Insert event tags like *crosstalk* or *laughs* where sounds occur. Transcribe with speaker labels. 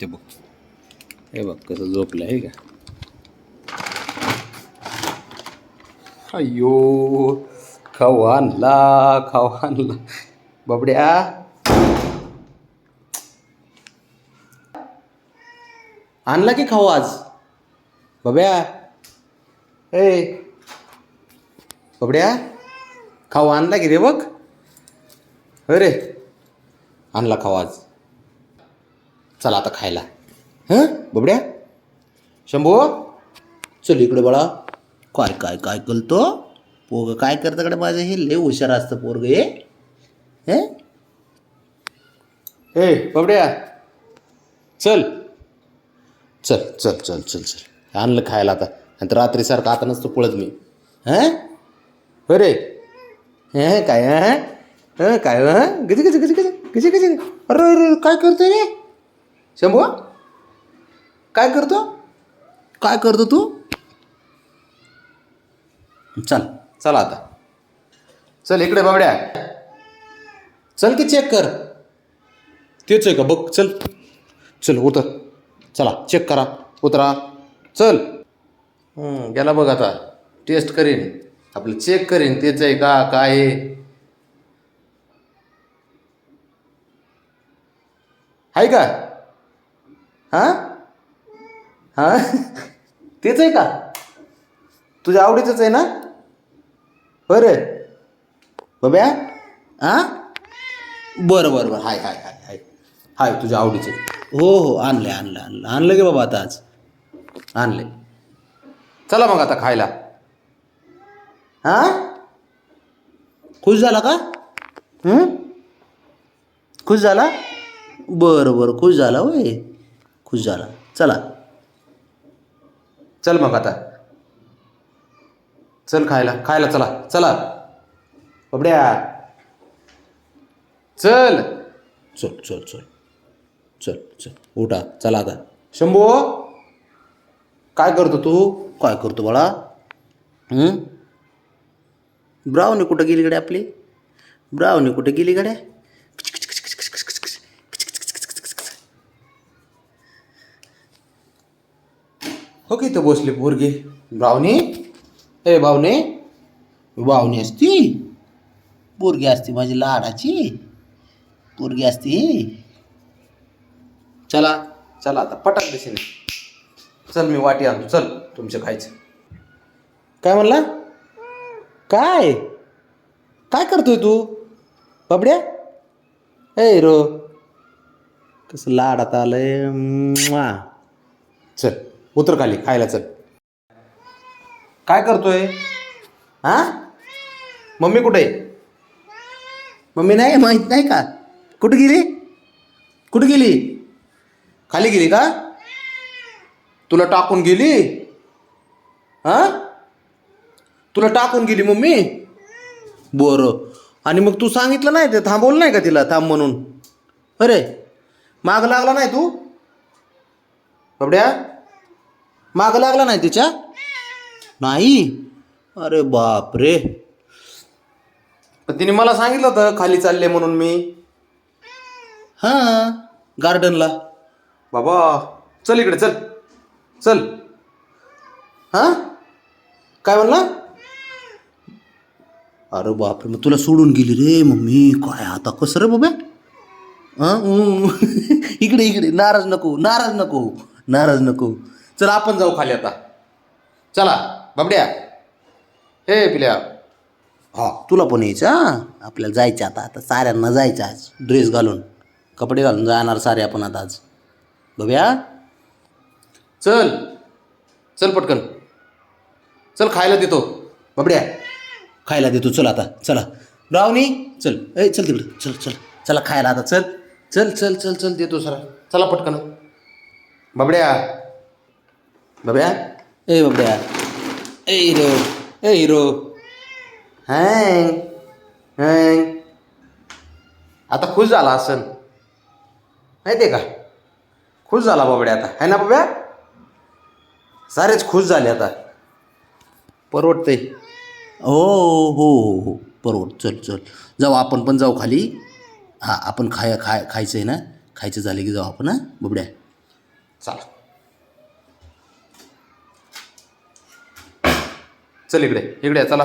Speaker 1: ते बघ. हे बघ कसं झोपलं आहे का अय्यो खाऊ आणला खाऊ आणला बबड्या. आणला की खाऊ आज? बब्या ए. बबड्या खाऊ आणला की रे बघ. अरे आणला खाऊ आज. चला आता खायला. हं? बबड्या? शंभू? चल इकडे बाळा. काय काय काय करतो? पोग काय करतं कडे माझं? हे लय हुशार असतं पोरग हे. हे? ए बबड्या. चल. चल चल चल चल चल. आणलं खायला आता. नंतर रात्रीसारखं आता नसतो पळत मी. हं? अरे. हे काय हं? काय हं? गजी गजी गजी गजी गजी गजी अरे काय करतोय रे? शंभू? काय करतो? काय करतो तू? चल चला आता. चल इकडे बाबड्या. चल की चेक कर. तेच आहे का? बघ चल. चल उतर. चला चेक करा. उतरा. चल. गेला बघ आता. टेस्ट करीन. आपलं चेक करीन. तेच आहे का? काय आहे? आहे का? हां? हां? तेच आहे का? तुझ्या आवडीचंच आहे ना? बरं बब्या हां? बरं बरं बरं. हाय हाय हाय हाय. हाय तुझ्या आवडीचं हो हो आणलं आणलं आणलं आणलं की बाबा आता आज. आणले चला मग आता खायला. हां? खुश झाला का? खुश झाला? बरं बरं. खुश झाला होय. खुश झाला. चला. चल मग आता. चल खायला. खायला चला. चला. बबड्या चल. चल चल चल. चल चल. उठा. चला आता. शंभू. काय करतो तू? काय करतो बाळा? ब्रावनी कुठं गेली गड्या आपली? ब्रावनी कुठं गेली गड्या? हो की इथं बसले पोरगे? ब्रावनी ए भावनी? बावणी असती? पोरगी असती माझी लाडाची? पोरगी असती? चला चला आता पटक दिसेल. चल मी वाटी आणतो. चल तुमचं खायचं. काय म्हणला? काय? काय करतोय तू? बाबड्या? ए रो. कसं आता आलंय. चल. उतर खाली खायला चल. काय करतोय? हा? मम्मी कुठे? आहे मम्मी नाही माहीत नाही का? कुठे गेली? कुठे गेली? खाली गेली का? तुला टाकून गेली? हा? तुला टाकून गेली मम्मी? बरं. आणि मग तू सांगितलं नाही ते थांबवलं नाही का तिला? थांब म्हणून. अरे माग लागला नाही तू? बबड्या? माग लागला नाही तिच्या? नाही? अरे बाप रे तिने मला सांगितलं होतं खाली चालले म्हणून मी. हां गार्डनला. बाबा चल इकडे चल. चल. हां? काय म्हणला? अरे बापरे मग तुला सोडून गेली रे मम्मी. काय आता कसं रे बाबा? हां. *laughs* इकडे इकडे. नाराज नको नाराज नको नाराज नको. चला आपण जाऊ खाली आता. चला बाबड्या. हे पिल्या. हा तुला पण यायचं हां? आपल्याला जायचं आता. आता साऱ्यांना जायचं आज. ड्रेस घालून. कपडे घालून जाणार सारे आपण आता आज. बघूया चल. चल पटकन. चल खायला देतो. बाबड्या. खायला देतो. चल आता. चला. रावणी चल. ए चल तिकडं. चल चल. चला खायला आता. चल. चल चल चल चल. देतो सर चला पटकन. बाबड्या. बाबड्या ए बाबड्या ए हिरो ए हिरो। हँग हँग। आता खुश झाला असन माहिती आहे का? खुश झाला बाबड्या आता. आहे ना बाब्या? सारेच खुश झाले आता. परवडते हो हो हो हो. परवड चल चल. जाऊ आपण पण जाऊ खाली. हां आपण खाय खाय खायचं आहे ना? खायचं झालं की जाऊ आपण हां? बुबड्या. चला. चल इकडे इकडे चला.